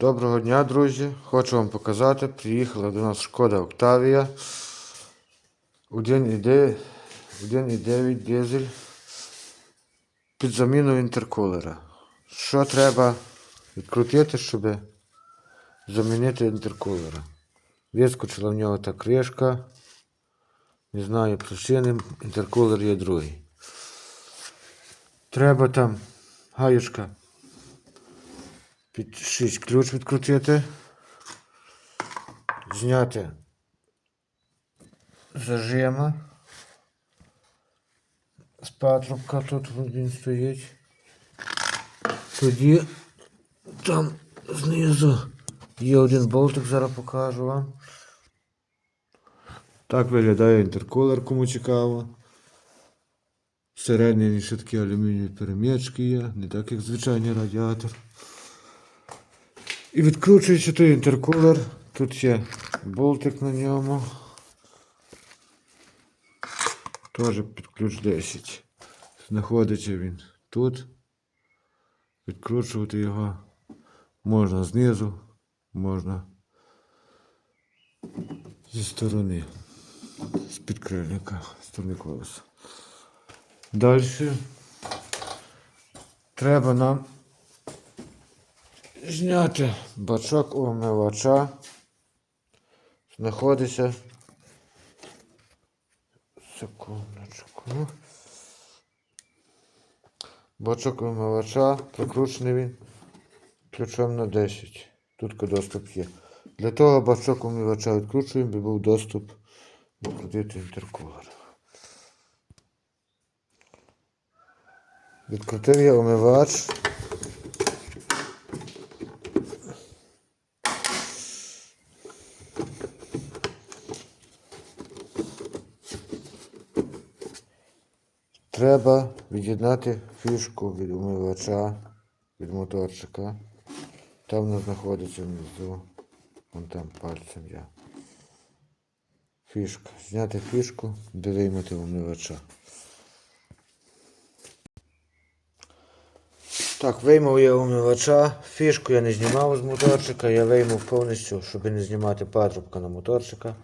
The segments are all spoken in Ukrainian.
Доброго дня, друзі! Хочу вам показати. Приїхала до нас шкода Октавія. 1,9 1,9 дизель під заміну інтеркулера. Що треба відкрутити, щоб замінити інтеркулера? Вискочила в нього та кришка. Не знаю причини, інтеркулер є другий. Треба там гаючка під 6 ключ відкрутити, зняти зажима. З патрубка тут він стоїть. Тоді там знизу є один болтик, зараз покажу вам. Так виглядає інтеркулер, кому цікаво. Всередині ще такі алюмінієві перемічки є, не так як звичайний радіатор. І відкручуючи той інтеркулер, тут є болтик на ньому. Теж під ключ 10. Знаходиться він тут. Відкручувати його можна знизу, можна зі сторони, з підкрильника, з сторони колеса. Далі треба нам зняти бачок омивача. Знаходиться. Секундочку. Бачок омивача, прикручений він ключом на 10. Тут доступ є. Для того бачок омивача відкручуємо, би був доступ відкрутити інтеркулер. Відкрутив я омивач. Треба від'єднати фішку від умивача, від моторчика. Там воно знаходиться внизу. Вон там пальцем я. Фішка. Зняти фішку, де виймати умивача. Так, виймав я умивача. Фішку я не знімав з моторчика, я виймав повністю, щоб не знімати патрубка на моторчика.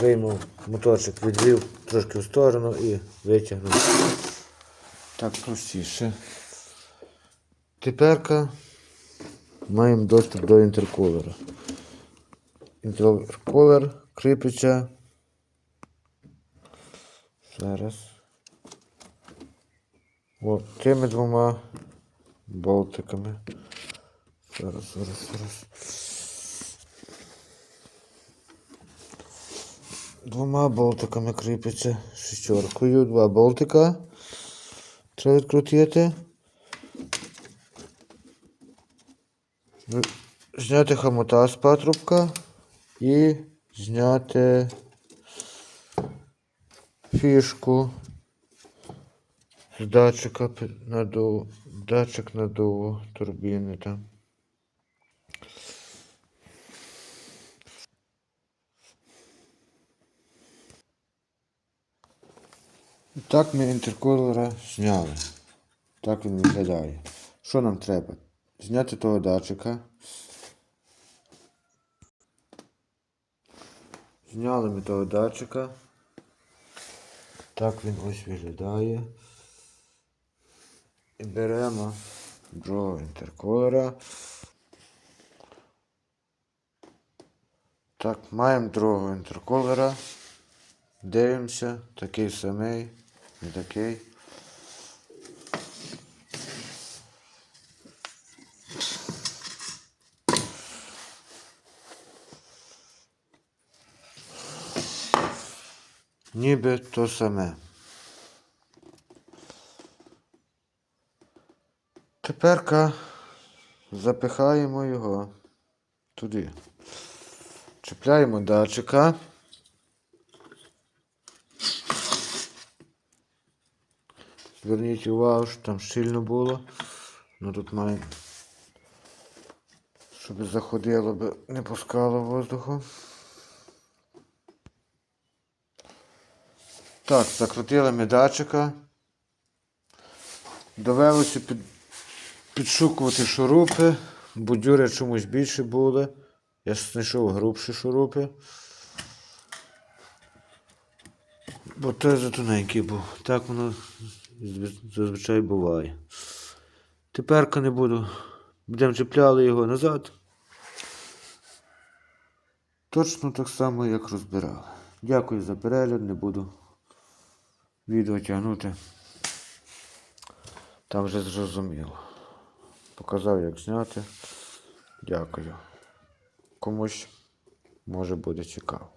Виймав моторчик, відвів трошки в сторону і витягнув. Так простіше. Теперка маємо доступ до інтеркулера. Інтеркулер кріпиться. Зараз. От тими двома болтиками. Зараз, зараз, зараз. Двома болтиками кріпиться шестеркою. Два болтика. Треба відкрутити. Зняти хомута з патрубка і зняти фішку з датчика надуву, датчик надуву турбіни там. І Так ми інтеркулера зняли. Так він виглядає. Що нам треба? Зняти того датчика. Зняли ми того датчика. Так він ось виглядає. І беремо другого інтеркулера. Так, маємо другого інтеркулера. Дивимося, такий самий, не такий. Ніби то саме. Теперка запихаємо його туди. Чіпляємо датчика. Зверніть увагу, що там щільно було. Ну тут має, щоб заходило би, не пускало воздуху. Так, закрутили ми датчика. Довелося під, підшукувати шурупи. Будюри чомусь більше були. Я знайшов грубші шурупи. Бо той затоненький був. Так воно зазвичай буває. Теперка не буду. Будемо чіпляли його назад. Точно так само, як розбирали. Дякую за перегляд, не буду відео тягнути. Там вже зрозуміло. Показав, як зняти. Дякую. Комусь може буде цікаво.